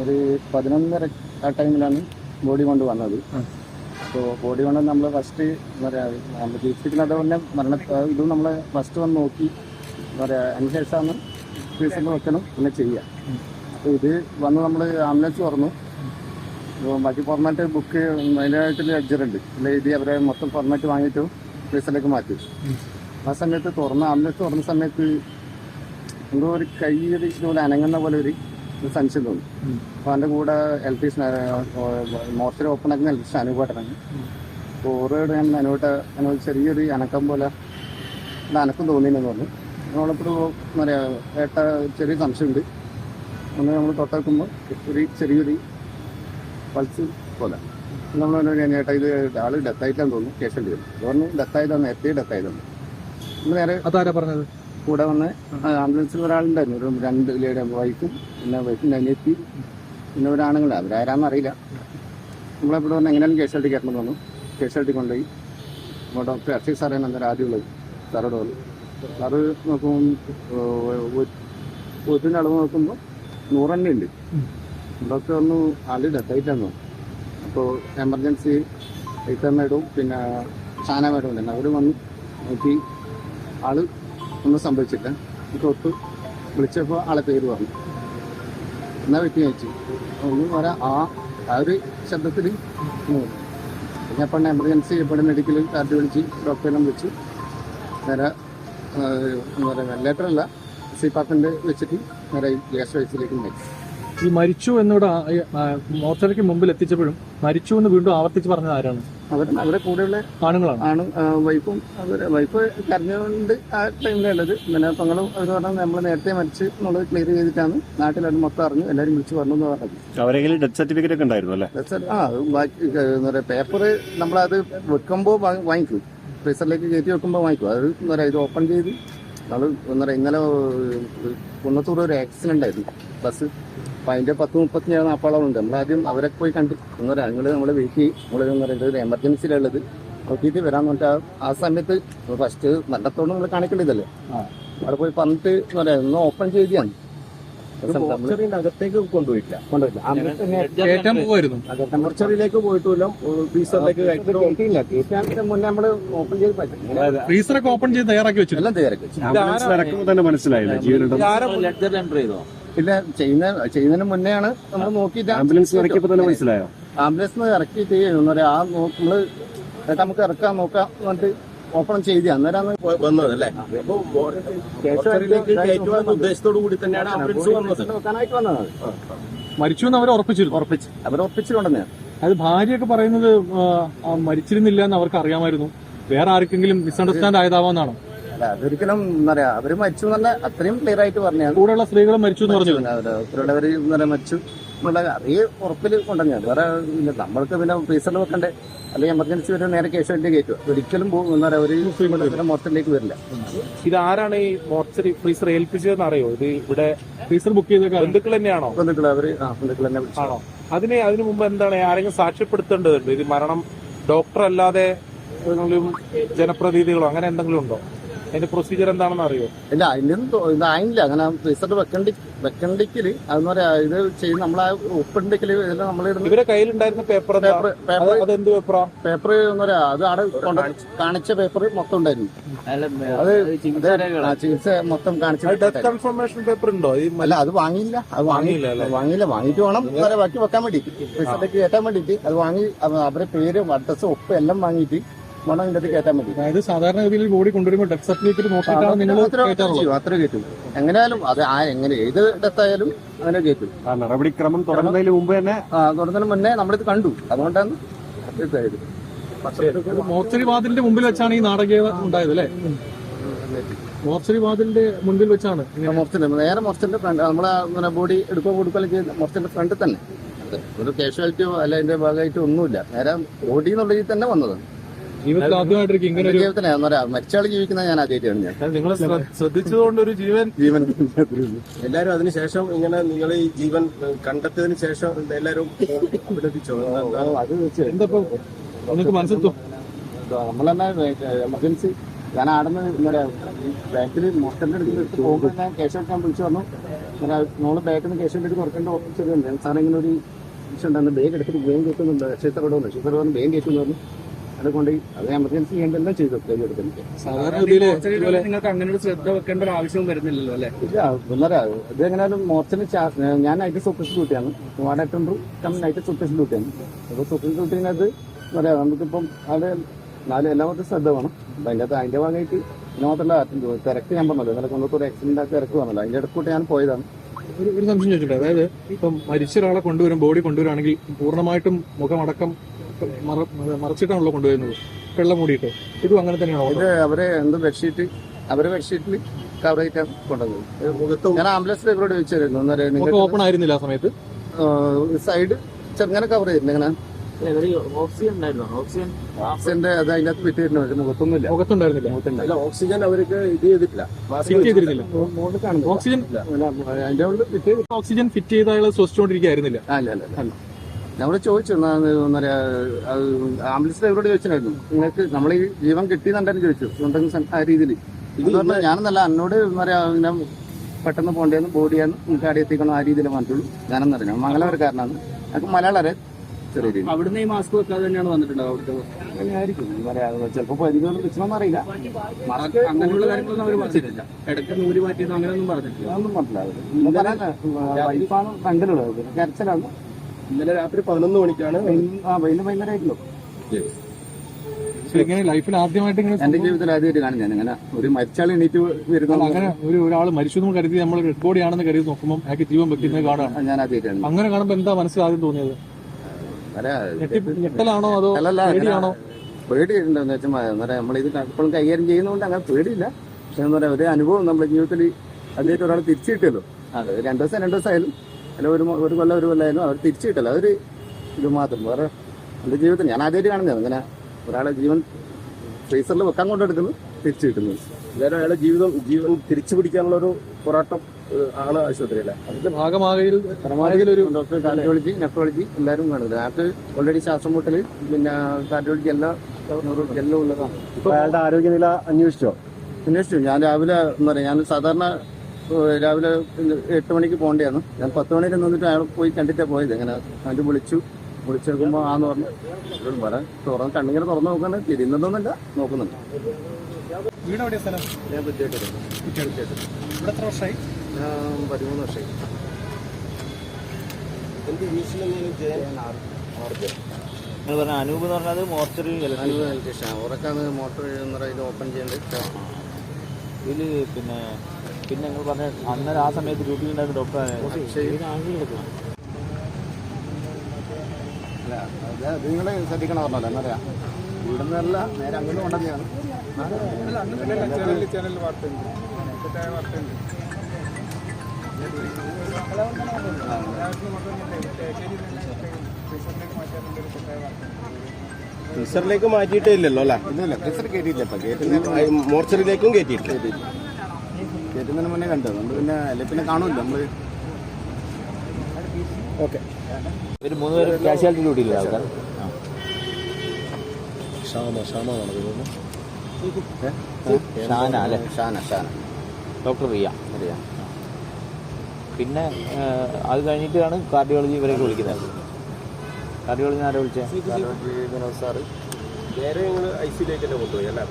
ഒരു പതിനൊന്നര ആ ടൈമിലാണ് ബോഡി കൊണ്ട് വന്നത്. അപ്പോൾ ബോഡി കൊണ്ട് നമ്മൾ ഫസ്റ്റ് എന്താ പറയുക നമ്മൾ ചികിത്സിക്കുന്നത് തന്നെ മരണ ഇത് നമ്മൾ ഫസ്റ്റ് വന്ന് നോക്കി എന്താ പറയുക അതിന് ശേഷമാണ് വെക്കണം പിന്നെ ചെയ്യുക അപ്പോൾ ഇത് വന്ന് നമ്മൾ ആംബുലൻസ് തുറന്നു. അപ്പോൾ ബാക്കി ഫോർമാറ്റ് ബുക്ക് അതിനായിട്ട് ലെഡ്ജറുണ്ട് അല്ല ഇത് അവരെ മൊത്തം ഫോർമാറ്റ് വാങ്ങിയിട്ട് കേസിലേക്ക് മാറ്റി. ആ സമയത്ത് തുറന്ന് ആംബുലൻസ് തുറന്ന സമയത്ത് എന്തോ ഒരു കൈ ഒരു ഇതുപോലെ അനങ്ങുന്ന പോലെ ഒരു സംശയം തോന്നി അപ്പോൾ അതിന്റെ കൂടെ എൽ പി മോസ്റ്റർ ഓപ്പൺ ആക്കുന്ന എൽ പി അനുഭവട്ടാണ് അപ്പോൾ ഓരോട് ഞാൻ അനുഭവട്ട അനുഭവ ചെറിയൊരു അനക്കം പോലെ അനക്കം തോന്നിയെന്ന് പറഞ്ഞു നമ്മളിപ്പോൾ എന്താ പറയുക ഏട്ട ചെറിയ സംശയമുണ്ട്. ഒന്ന് നമ്മൾ തൊട്ടേക്കുമ്പോൾ ഒരു ചെറിയൊരു പൾസ് പോലെ. നമ്മൾ ഏട്ടാ ഇത് ആൾ ഡെത്തായിട്ടാന്ന് തോന്നുന്നു. കേസ് ഉണ്ട്. പറഞ്ഞു ഡെത്തായതാണ് നേരത്തെ ഡെത്തായതാണ് നമ്മൾ നേരെ അതാരാ പറഞ്ഞത്? കൂടെ വന്ന് ആംബുലൻസിൽ ഒരാളുണ്ടായിരുന്നു ഒരു രണ്ട് ലേഡി വൈഫും പിന്നെ വൈഫിന്റെ അനിയത്തി പിന്നെ ഒരാണുങ്ങൾ അവരാരാന്ന് അറിയില്ല. നമ്മളെവിടെ വന്ന് എങ്ങനെയാലും കേസ് കയറ്റണം എസ് എൽ കേസ് കൊണ്ടുപോയി. ഡോക്ടർ അക്ഷയ് സാറാണ് അന്നേരം ആദ്യമുള്ളത് സാറോട് പറഞ്ഞു സാറ് നോക്കുമ്പോൾ ഒത്തിന്റെ അളവ് നോക്കുമ്പോൾ നൂറെണ്ണ ഉണ്ട്. ഡോക്ടർ പറഞ്ഞു ആൾ ഡെത്തായിട്ടാന്ന് അപ്പോൾ എമർജൻസി ഐത്ത മേഡവും പിന്നെ ഷാന മേഡവും അവർ വന്ന് നോക്കി ആൾ ഒന്നും സംഭവിച്ചില്ല. തൊട്ട് വിളിച്ചപ്പോൾ ആളെ പേര് പറഞ്ഞു. എന്നാ വെട്ടി അയച്ചു. ഒന്നും വരാ ആ ആ ഒരു ശബ്ദത്തിൽ പിന്നെ അപ്പം എമർജൻസി ഇവിടെ മെഡിക്കൽ കാർഡ് വിളിച്ച് ഡോക്ടറിനെ വിളിച്ചു നേരെ എന്താ പറയുക അല്ല സിപാപ്പിന്റെ വെച്ചിട്ട് നേരെ ഗ്യാസ് വൈസിലേക്ക് നയിച്ചു ഈ മരിച്ചു എന്നോട് മോർച്ചറിക്ക് മുമ്പിൽ എത്തിച്ചപ്പോഴും മരിച്ചു എന്ന് വീണ്ടും ആവർത്തിച്ച് പറഞ്ഞത് ആരാണ്? അവർ അവരെ കൂടെയുള്ള ആണുങ്ങളാണ്. ആണ് വൈഫും അവർ വൈഫ് കരഞ്ഞുകൊണ്ട് ആ ടൈമിലുള്ളത് പിന്നെ പെങ്ങളും അവർ പറഞ്ഞാൽ നമ്മൾ നേരത്തെ മരിച്ചു എന്നുള്ളത് ക്ലിയർ ചെയ്തിട്ടാണ് നാട്ടിലാണ് മൊത്തം അറിഞ്ഞു. എല്ലാവരും വിളിച്ചു പറഞ്ഞു എന്ന് പറഞ്ഞത്. അവരെങ്കിലും ഡെത്ത് സർട്ടിഫിക്കറ്റ് ഒക്കെ ഉണ്ടായിരുന്നു അല്ലേ. ആ ബാക്കി എന്താ പറയുക പേപ്പർ നമ്മളത് വെക്കുമ്പോൾ വാങ്ങിക്കും. ഫ്രീസറിലേക്ക് കയറ്റി വെക്കുമ്പോൾ വാങ്ങിക്കും. അത് എന്താ പറയുക ഇത് ഓപ്പൺ ചെയ്ത് നമ്മൾ എന്താ ഇന്നലെ കുന്നത്തൂർ ഒരു ആക്സിഡന്റ് ആയിരുന്നു ബസ് അപ്പം അതിന്റെ പത്ത് മുപ്പത്തി ഏഴ് നമ്മൾ നമ്മളാദ്യം അവരെ പോയി കണ്ടു പറയാം നിങ്ങൾ നമ്മൾ വെയിറ്റ് ചെയ്യും. നമ്മൾ പറയുക ഒരു എമർജൻസിയിലുള്ളത് നോക്കിയിട്ട് വരാന്ന് പറഞ്ഞാൽ ആ സമയത്ത് ഫസ്റ്റ് മരണത്തോട് നമ്മൾ കാണിക്കേണ്ടതല്ലേ? അവിടെ പോയി പറഞ്ഞിട്ട് എന്ന് പറയാം ഒന്ന് ഓപ്പൺ ചെയ്തിയാണ് അകത്തേക്ക് കൊണ്ടുപോയിട്ടില്ല. കൊണ്ടുപോയിട്ടില്ല. കയറ്റാൻ മോർച്ചറിയിലേക്ക് പോയിട്ടില്ല. ഫ്രീസറിലേക്ക് മുന്നേ നമ്മൾ ഓപ്പൺ ചെയ്ത് പറ്റില്ല ഫ്രീസറൊക്കെ ഓപ്പൺ ചെയ്ത് തയ്യാറാക്കി വെച്ചു എല്ലാം തയ്യാറാക്കി തന്നെ മനസ്സിലായില്ല? ചെയ്തോ? ഇല്ല ചെയ്യുന്ന ചെയ്യുന്നതിന് മുന്നെയാണ് നമ്മൾ നോക്കിയിട്ട് ആംബുലൻസ് ഇറക്കിയപ്പോൾ തന്നെ മനസ്സിലായോ? ആംബുലൻസ് ഇറക്കിയിട്ട് ആ നമ്മൾ നമുക്ക് ഇറക്കാൻ നോക്കാം എന്നിട്ട് ഓപ്പൺ ചെയ്ത് അന്നേരം വന്നത് അല്ലേ? കയറ്റുവാൻ ഉദ്ദേശത്തോടു കൂടി തന്നെയാണ് ആംബുലൻസ് വന്നത്. നോക്കാനായിട്ട് വന്നതാണ് മരിച്ചു എന്ന് അവർ ഉറപ്പിച്ചിരുന്നു. ഉറപ്പിച്ച്. അവർ ഉറപ്പിച്ചിട്ടുണ്ടെന്ന്. അത് ഭാര്യയൊക്കെ പറയുന്നത് മരിച്ചിരുന്നില്ല എന്ന് അവർക്ക് അറിയാമായിരുന്നു. വേറെ ആർക്കെങ്കിലും മിസ്അണ്ടർസ്റ്റാൻഡ് ആയതാവാന്നാണ്? അല്ല അതൊരിക്കലും എന്താ പറയാ അവർ മരിച്ചു എന്ന് പറഞ്ഞാൽ അത്രയും ക്ലിയർ ആയിട്ട് പറഞ്ഞു കൂടെയുള്ള സ്ത്രീകളും മരിച്ചു എന്ന് പറഞ്ഞു അവർ എന്താ പറയാ മരിച്ചു. എന്നുള്ള അതേ ഉറപ്പിൽ കൊണ്ടുവന്നത് വേറെ ഇല്ല. നമ്മൾക്ക് പിന്നെ ഫ്രീസറിൽ വെക്കണ്ടേ. അല്ലെങ്കിൽ എമർജൻസി വരെ നേരെ കേസ് വേണ്ടി കയറ്റുക ഒരിക്കലും പോകും എന്താ പറയുക ഒരു മോർച്ചറിലേക്ക് വരില്ല. ഇത് ആരാണ് ഈ മോർച്ചറി ഫ്രീസർ ഏൽപ്പിച്ചതെന്ന് അറിയോ ഇത് ഇവിടെ ഫ്രീസർ ബുക്ക് ചെയ്ത ബന്ധുക്കൾ തന്നെയാണോ? ബന്ധുക്കൾ അവർ ആ ബന്ധുക്കൾ തന്നെ ആണോ? അതിന് അതിനു മുമ്പ് എന്താണ് ആരെങ്കിലും സാക്ഷ്യപ്പെടുത്തേണ്ടതുണ്ട്? ഇത് മരണം ഡോക്ടർ അല്ലാതെ ഏതെങ്കിലും ജനപ്രതിനിധികളോ അങ്ങനെ എന്തെങ്കിലും ഉണ്ടോ? അതിന്റെ പ്രൊസീജിയർ എന്താണെന്ന് അറിയോ? ഇല്ല അതിനൊന്നും ഇതായില്ല അങ്ങനെ റിസൾട്ട് വെക്കണ്ടി വെക്കണ്ടിക്കൽ അതെന്ന് പറയാ ഇത് ചെയ്ത് നമ്മളെ ഒപ്പിണ്ടിക്കൽ ഇതെല്ലാം നമ്മളിടുന്ന ഇവരെ കയ്യിലുണ്ടായിരുന്ന പേപ്പർ പേപ്പർ അത് പേപ്പർ അതെന്ത് പേപ്പറാ പേപ്പർ എന്ന് പറയാ അത് അവിടെ കാണിച്ച പേപ്പർ മൊത്തം ഉണ്ടായിരുന്നു. അത് ആ, ചികിത്സ മൊത്തം കാണിച്ച കൺഫർമേഷൻ പേപ്പർ ഉണ്ടോ? അല്ല അത് വാങ്ങിയില്ല. അത് വാങ്ങി വാങ്ങിയില്ല? വാങ്ങിയില്ല. വാങ്ങിയിട്ട് വേണം ബാക്കി വെക്കാൻ വേണ്ടിട്ട് റിസൾട്ട് കയറ്റാൻ വേണ്ടിട്ട് അത് വാങ്ങി അവരുടെ അവരെ പേര് അഡ്രസ് ഒപ്പ് എല്ലാം വാങ്ങിയിട്ട് വേണം ഇതിന്റെ അകത്ത് കയറ്റാൻ വേണ്ടി അതായത് സാധാരണഗതിയിൽ ബോഡി കൊണ്ടുവരുമ്പോൾ ഡെത്ത് സർട്ടിഫിക്കറ്റ് നോക്കിയിട്ടാണ് നിങ്ങൾ അത്ര കയറ്റാറുള്ളത്. അത്ര കയറ്റും. എങ്ങനെയാലും അത് ആ എങ്ങനെ ഏത് ഡെത്തായാലും അങ്ങനെ കയറ്റും. ആ നടപടിക്രമം തുടങ്ങുന്നതിന് മുമ്പ് തന്നെ ആ തുടങ്ങുന്നതിന് മുന്നേ നമ്മളിത് കണ്ടു. അതുകൊണ്ടാണ് ഇതായത്. മോർച്ചറി വാതിലിന്റെ മുമ്പിൽ വെച്ചാണ് ഈ നാടകീയത ഉണ്ടായത് അല്ലേ? മോർച്ചറി വാതിലിന്റെ മുൻപിൽ വെച്ചാണ് ഇങ്ങനെ നേരെ മൊറച്ചിന്റെ ഫ്രണ്ട് നമ്മളെ അങ്ങനെ ബോഡി എടുക്കുക കൊടുക്കുകയും ചെയ്ത് മൊറച്ചിന്റെ ഫ്രണ്ടിൽ തന്നെ. ഒരു കാഷ്വാലിറ്റിയോ അല്ല അതിന്റെ ഭാഗമായിട്ടോ ഒന്നുമില്ല നേരെ ബോഡി എന്നുള്ള രീതിയിൽ തന്നെ വന്നത്. ജീവിതത്തിൽ ആദ്യമായിട്ടായിരിക്കും ഇങ്ങനെ ഒരു മരിച്ചാൾ ജീവിക്കുന്നത് ഞാൻ ആദ്യമായിട്ടാണ് ഞാൻ. നിങ്ങൾ ശ്രദ്ധിച്ചതുകൊണ്ട് ഒരു ജീവൻ ജീവൻ എല്ലാരും അതിനുശേഷം ഇങ്ങനെ നിങ്ങൾ ഈ ജീവൻ കണ്ടെത്തിയതിന് ശേഷം എല്ലാരും അഭിനന്ദിച്ചോ? അത് നിങ്ങൾക്ക് മനസ്സിലോ നമ്മൾ തന്നെ എമർജൻസി ഞാൻ ആടുന്ന് എന്താ പറയാ ബാക്കിൽ മൊത്തത്തിന്റെ അടുത്ത് പോകുമ്പോൾ ഞാൻ ക്യാഷ് എടുക്കാൻ വിളിച്ചു വന്നു ഇങ്ങനെ നമ്മൾ ബാക്കിൽ നിന്ന് കേസ് എടുത്ത് കുറക്കേണ്ട ഓഫീസർ ഉണ്ട് സാറേ ഇങ്ങനെ ഒരു ഇഷ്യൂ ഉണ്ടായിരുന്നു ബാങ്ക് എടുത്തിട്ട് വേഗം കയറ്റുന്നുണ്ട് അക്ഷയത്തോടെ വന്നു. ക്ഷേത്രം പറഞ്ഞ് വേഗം കയറ്റുന്നു പറഞ്ഞു. അത് കൊണ്ട് അത് എമർജൻസി ചെയ്യേണ്ടതെല്ലാം ചെയ്തു ബേഗ് സാധാരണ ഗതിയിൽ ഇതുപോലെ നിങ്ങൾക്ക് അങ്ങനെ ഒരു ശ്രദ്ധ വെക്കേണ്ട ഒരു ആവശ്യവും വരുന്നില്ലല്ലോ അല്ലെ? ഇല്ല ഒന്നര ഇത് എങ്ങനെയാലും മോർച്ചിന് ഞാൻ നൈറ്റ് സൂപ്പർ ഡ്യൂട്ടിയാണ്. Ward attender cum night super ഡ്യൂട്ടിയാണ്. അപ്പോൾ സൂപ്പർ ഡ്യൂട്ടിനകത്ത് പറയാ നമുക്കിപ്പം അത് നാല് എല്ലാവർക്കും ശ്രദ്ധ വേണം. അപ്പം അതിന്റെ അകത്ത് അതിന്റെ ഭാഗമായിട്ട് പിന്നെ മാത്രമല്ല തിരക്ക് ഞാൻ പറഞ്ഞല്ലോ. ഇന്നലെ കൊണ്ടൊരു ആക്സിഡന്റ് ആ തിരക്ക് വന്നല്ലോ. അതിന്റെ ഇടക്കൂട്ട് ഞാൻ പോയതാണ്. ഒരു ഒരു സംശയം ചോദിച്ചോട്ടെ അതായത് ഇപ്പം മരിച്ച ഒരാളെ കൊണ്ടുവരും ബോഡി കൊണ്ടുവരാണെങ്കിൽ പൂർണമായിട്ടും മുഖമടക്കം മറച്ചിട്ടാണല്ലോ കൊണ്ടുവരുന്നത്. വെള്ളം മൂടിയിട്ട്. ഇതും അങ്ങനെ തന്നെയാണോ ഇത് അവരെ എന്ത് ബെഡ്ഷീറ്റ് അവരെ ബെഡ്ഷീറ്റിൽ കവർ ചെയ്തിട്ടാണ് കൊണ്ടുവന്നത്. ഞാൻ ആംബുലൻസ് ഡ്രൈവറോട് ചോദിച്ചായിരുന്നു ഓപ്പൺ ആയിരുന്നില്ല ആ സമയത്ത്? സൈഡ് ചെറുങ്ങനെ കവർ ചെയ്തിട്ടുണ്ട് ഇങ്ങനെ ഓക്സിജൻ ഉണ്ടായിരുന്നു. ഓക്സിജൻ ഓക്സിജന്റെ അത് അതിന്റെ അകത്ത് വിട്ട് തരുന്നുണ്ട് മുഖത്തൊന്നുമില്ല. മുഖത്തുണ്ടായിരുന്നില്ല. മുഖത്തുണ്ട് ഓക്സിജൻ അവർക്ക് ഇത് ചെയ്തിട്ടില്ല. ഓക്സിജൻ അതിന്റെ ഉള്ളിൽ ഓക്സിജൻ ഫിറ്റ് ചെയ്ത അയാൾ ശ്വസിച്ചുകൊണ്ടിരിക്കുകയായിരുന്നില്ല. ആ, അല്ല അല്ല അല്ല. നമ്മൾ ചോദിച്ചു എന്താ പറയാ ആംബുലൻസിൽ ആംബുലൻസ് ചോദിച്ചിട്ടുണ്ടായിരുന്നു. നിങ്ങൾക്ക് നമ്മൾ ഈ ജീവൻ കിട്ടിയെന്നുണ്ടെന്ന് ചോദിച്ചു. ഉണ്ടെങ്കിൽ ആ രീതിയിൽ. ഇത് പറഞ്ഞാൽ ഞാനെന്നല്ല എന്നോട് എന്താ പറയാ ഇങ്ങനെ പെട്ടെന്ന് പോകേണ്ടതെന്ന് ബോഡിയാന്ന് നിങ്ങൾക്ക് അവിടെ എത്തിക്കണം ആ രീതിയിൽ പറഞ്ഞിട്ടുള്ളൂ. ഞാനെന്നറിയാം മംഗളവർക്കാരനാണ് ഞങ്ങൾക്ക് മലയാളരെ അറിയാം. ചെറിയ രീതി അവിടുന്ന് ഈ മാസ്ക് വെക്കാതെ തന്നെയാണ് വന്നിട്ടുണ്ടാവും അവിടുത്തെ ആയിരിക്കും പറയാ ചിലപ്പോൾ പരിധികളും വെച്ചണമെന്ന് അറിയില്ല. മാസ്ക് അങ്ങനെയുള്ള കാര്യങ്ങളൊന്നും അവർ പറഞ്ഞിട്ടില്ല. ഇടയ്ക്ക് നൂൽ മാറ്റിയത് അങ്ങനെയൊന്നും പറഞ്ഞിട്ടില്ല. അതൊന്നും മനസ്സിലാവില്ല വൈഫാണ് കണ്ടിട്ടുള്ളത് കരച്ചിലാണ്. ഇന്നലെ രാത്രി പതിനൊന്ന് മണിക്കാണ് ആ വൈകുന്നേരം ഇങ്ങനെ ലൈഫിൽ ആദ്യമായിട്ട് ഇങ്ങനെ എന്റെ ജീവിതത്തിൽ ആദ്യമായിട്ട് കാണും ഞാൻ. ഇങ്ങനെ ഒരു മരിച്ചാൾ എണീറ്റ് വരുന്ന അങ്ങനെ ഒരു ഒരാൾ മരിച്ചു എന്ന് കരുതി നമ്മൾ ഡെഡ് ബോഡി ആണെന്ന് കരുതി നോക്കുമ്പോൾ അയാൾക്ക് ജീവൻ വെക്കുന്നത് കാണാണ് ഞാൻ ആദ്യമായിട്ടാണ് അങ്ങനെ കാണുമ്പോൾ എന്താ മനസ്സിൽ ആദ്യം തോന്നിയത്? ഞെട്ടി ഞെട്ടലാണോ അതോ പേടിയാണോ? പേടിയുണ്ടെന്ന് വെച്ചാൽ നമ്മളിത് എപ്പോഴും കൈകാര്യം ചെയ്യുന്നതുകൊണ്ട് അങ്ങനെ പേടിയില്ല. പക്ഷെ എന്താ പറയാ ഒരു അനുഭവം നമ്മുടെ ജീവിതത്തിൽ അതിലേക്ക് ഒരാൾ തിരിച്ചു കിട്ടുമല്ലോ അത്. രണ്ടു ദിവസം രണ്ടു ദിവസം ആയാലും അല്ല ഒരു ഒരു കൊല്ലം ഒരു കൊല്ലമായിരുന്നു അവർ തിരിച്ചു കിട്ടില്ല അതൊരു ഇത് മാത്രം. വേറെ എന്റെ ജീവിതത്തിൽ ഞാൻ ആദ്യമായിട്ട് കാണുന്നത് അങ്ങനെ ഒരാളെ ജീവൻ ഫ്രീസറിൽ വെക്കാൻ കൊണ്ടെടുക്കുന്നു തിരിച്ചു കിട്ടുന്നു എന്തായാലും അയാളെ ജീവിതം ജീവൻ തിരിച്ചു പിടിക്കാനുള്ള ഒരു പോരാട്ടം ആണ് ആശുപത്രിയിലെ. അല്ലേ അതിന്റെ ഭാഗമാകയിൽ പരമാവധി ഒരു ഡോക്ടർ കാർഡിയോളജി നെഫ്രോളജി എല്ലാവരും കാണുന്നത്. ആൾക്ക് ഓൾറെഡി ശ്വാസം മുട്ടൽ പിന്നെ കാർഡിയോളജി എല്ലാ എല്ലാം ഉള്ളതാണ്. ഇപ്പൊ അയാളുടെ ആരോഗ്യനില അന്വേഷിച്ചോ? അന്വേഷിച്ചു. ഞാൻ രാവിലെ എന്താ പറയുക ഞാൻ സാധാരണ രാവിലെ എട്ട് മണിക്ക് പോകേണ്ടതാണ് ഞാൻ പത്ത് മണിക്ക് നിന്നിട്ട് അയാൾ പോയി കണ്ടിട്ടാ പോയത്. അങ്ങനെ കണ്ടു വിളിച്ചു. വിളിച്ചു നോക്കുമ്പോൾ ആന്ന് പറഞ്ഞു ഇവരോട് പറയാൻ തുറന്ന് കണ്ണിങ്ങനെ തുറന്ന് നോക്കാണ് തിരിയുന്നുണ്ടോന്നല്ല നോക്കുന്നുണ്ട്. വീട് എവിടെയാ സ്ഥലം? ഞാൻ ഇവിടെ എത്ര വർഷമായി? പതിമൂന്ന് വർഷമായി. നിങ്ങൾ പറഞ്ഞ അനൂപ് എന്ന് പറഞ്ഞത് മോട്ടറിൽ ഉറക്കാണ് മോട്ടോർ എന്ന് പറയുന്നത് ഓപ്പൺ ചെയ്യേണ്ടത് ഇതിൽ പിന്നെ പിന്നെ ഞങ്ങൾ പറഞ്ഞ അന്നേരം ആ സമയത്ത് ഡ്യൂട്ടി ഉണ്ടായിരുന്ന ഡോക്ടറെ അല്ല അത് നിങ്ങൾ ശ്രദ്ധിക്കണം പറഞ്ഞല്ലോ എന്നറിയാം ഇവിടുന്ന് അല്ല നേരെ അങ്ങോട്ട് കൊണ്ടുവന്നെയാണ് ഫ്രീസറിലേക്ക് മാറ്റിയിട്ടേ ഇല്ലല്ലോ അല്ലേ? ഇല്ല ടീച്ചർ കയറ്റിയില്ല മോർച്ചറിയിലേക്കും കയറ്റിയിട്ടില്ല. കയറ്റുന്നതിന് മുന്നേ കണ്ടത് നമ്മൾ പിന്നെ അല്ലെ പിന്നെ കാണുമല്ലോ നമ്മൾ ഓക്കെ. ഒരു മൂന്ന് പേര് കാഷ്വാലിറ്റി ഡ്യൂട്ടിയില്ല ആൾക്കാർ? ഷാന അല്ലെ? ഷാന ഷാന. ഡോക്ടർ റിയ. റിയ. പിന്നെ അത് കഴിഞ്ഞിട്ടാണ് കാർഡിയോളജി ഇവരെയൊക്കെ വിളിക്കുന്നത്. കാർഡിയോളജി ആരെ വിളിച്ചത് സാറ് നേരെ നിങ്ങൾ ഐ സിയിലേക്കല്ലേ കൊണ്ടുപോയി അല്ലേ?